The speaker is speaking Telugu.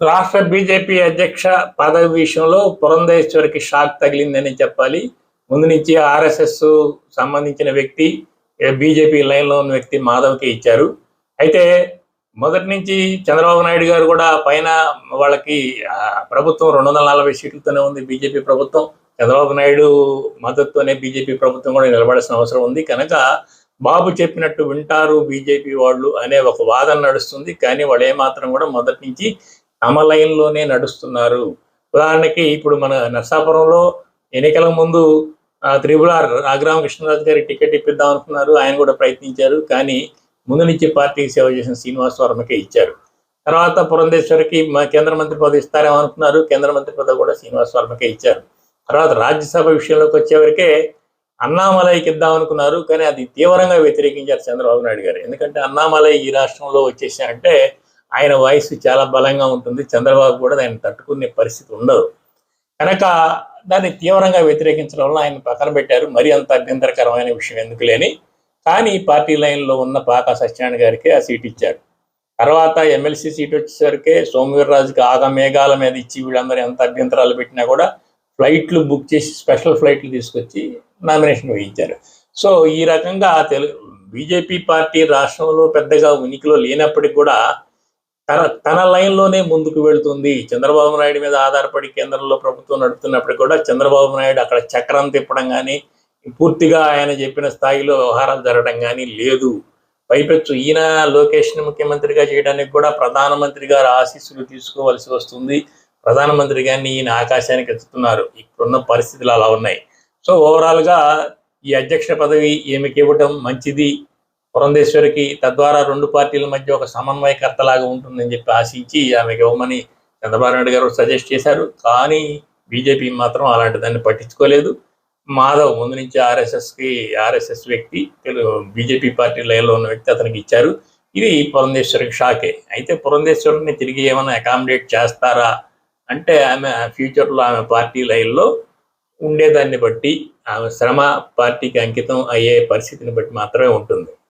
రాష్ట్ర బీజేపీ అధ్యక్ష పదవి విషయంలో పురంధేశ్వరికి షాక్ తగిలిందని చెప్పాలి. ముందు నుంచి ఆర్ఎస్ఎస్ సంబంధించిన వ్యక్తి బీజేపీ లైన్లో ఉన్న వ్యక్తి మాధవ్కి ఇచ్చారు. అయితే మొదటి నుంచి చంద్రబాబు నాయుడు గారు కూడా పైన వాళ్ళకి ప్రభుత్వం రెండు వందల నలభై సీట్లతోనే ఉంది బీజేపీ ప్రభుత్వం. చంద్రబాబు నాయుడు మద్దతుతోనే బీజేపీ ప్రభుత్వం కూడా నిలబడాల్సిన అవసరం ఉంది. కనుక బాబు చెప్పినట్టు వింటారు బీజేపీ వాళ్ళు అనే ఒక వాదన నడుస్తుంది. కానీ వాళ్ళు ఏమాత్రం కూడా మొదటి నుంచి తమ లైన్లోనే నడుస్తున్నారు. ఉదాహరణకి ఇప్పుడు మన నర్సాపురంలో ఎన్నికల ముందు ఆ, త్రిపుల రాఘరామ కృష్ణరాజు గారి టికెట్ ఇప్పిద్దాం అనుకున్నారు. ఆయన కూడా ప్రయత్నించారు. కానీ ముందు నుంచి పార్టీకి సేవ చేసిన శ్రీనివాస్ వర్మకే ఇచ్చారు. తర్వాత పురంధేశ్వరికి మా కేంద్ర మంత్రి పదవి ఇస్తారేమో అనుకున్నారు కేంద్ర మంత్రి పదవి కూడా శ్రీనివాస్ వర్మకే ఇచ్చారు. తర్వాత రాజ్యసభ విషయంలోకి వచ్చేవరకే అన్నామలైకి ఇద్దాం అనుకున్నారు. కానీ అది తీవ్రంగా వ్యతిరేకించారు చంద్రబాబు నాయుడు గారు. ఎందుకంటే అన్నామలై ఈ రాష్ట్రంలో వచ్చేసారంటే ఆయన వాయిస్ చాలా బలంగా ఉంటుంది. చంద్రబాబు కూడా దాన్ని తట్టుకునే పరిస్థితి ఉండదు. కనుక దాన్ని తీవ్రంగా వ్యతిరేకించడం వల్ల ఆయన పక్కన పెట్టారు. మరి అంత అభ్యంతరకరమైన విషయం ఎందుకు లేని కానీ పార్టీ లైన్లో ఉన్న పాకా సత్యనారాయణ గారికి ఆ సీట్ ఇచ్చారు. తర్వాత ఎమ్మెల్సీ సీట్ వచ్చేసరికి సోమవీర్రాజుకి ఆగ మేఘాల మీద ఇచ్చి వీళ్ళందరూ ఎంత అభ్యంతరాలు పెట్టినా కూడా ఫ్లైట్లు బుక్ చేసి స్పెషల్ ఫ్లైట్లు తీసుకొచ్చి నామినేషన్ వేయించారు. సో ఈ రకంగా తెలుగు బీజేపీ పార్టీ రాష్ట్రంలో పెద్దగా ఉనికిలో లేనప్పటికీ కూడా తన తన లైన్లోనే ముందుకు వెళుతుంది. చంద్రబాబు నాయుడు మీద ఆధారపడి కేంద్రంలో ప్రభుత్వం నడుపుతున్నప్పుడు కూడా చంద్రబాబు నాయుడు అక్కడ చక్రం తిప్పడం కానీ పూర్తిగా ఆయన చెప్పిన స్థాయిలో వ్యవహారాలు జరగడం కానీ లేదు. పైపెచ్చు ఈయన లోకేష్ని ముఖ్యమంత్రిగా చేయడానికి కూడా ప్రధానమంత్రి గారు ఆశీస్సులు తీసుకోవాల్సి వస్తుంది. ప్రధానమంత్రి గారిని ఈయన ఆకాశానికి ఎత్తుతున్నారు. ఇప్పుడున్న పరిస్థితులు అలా ఉన్నాయి. సో ఓవరాల్గా ఈ అధ్యక్ష పదవి ఈమెకి ఇవ్వటం మంచిది. పురంధేశ్వరికి తద్వారా రెండు పార్టీల మధ్య ఒక సమన్వయకర్తలాగా ఉంటుందని చెప్పి ఆశించి ఆమెకి ఇవ్వమని చంద్రబాబు నాయుడు గారు సజెస్ట్ చేశారు. కానీ బీజేపీ మాత్రం అలాంటి దాన్ని పట్టించుకోలేదు. మాధవ్ ముందు నుంచి ఆర్ఎస్ఎస్కి ఆర్ఎస్ఎస్ వ్యక్తి తెలుగు బీజేపీ పార్టీ లైన్లో ఉన్న వ్యక్తి అతనికి ఇచ్చారు. ఇది పురంధేశ్వరికి షాకే. అయితే పురంధేశ్వరిని తిరిగి ఏమైనా అకామిడేట్ చేస్తారా అంటే ఆమె ఫ్యూచర్లో ఆమె పార్టీ లైన్లో ఉండేదాన్ని బట్టి ఆమె శ్రమ పార్టీకి అంకితం అయ్యే పరిస్థితిని బట్టి మాత్రమే ఉంటుంది.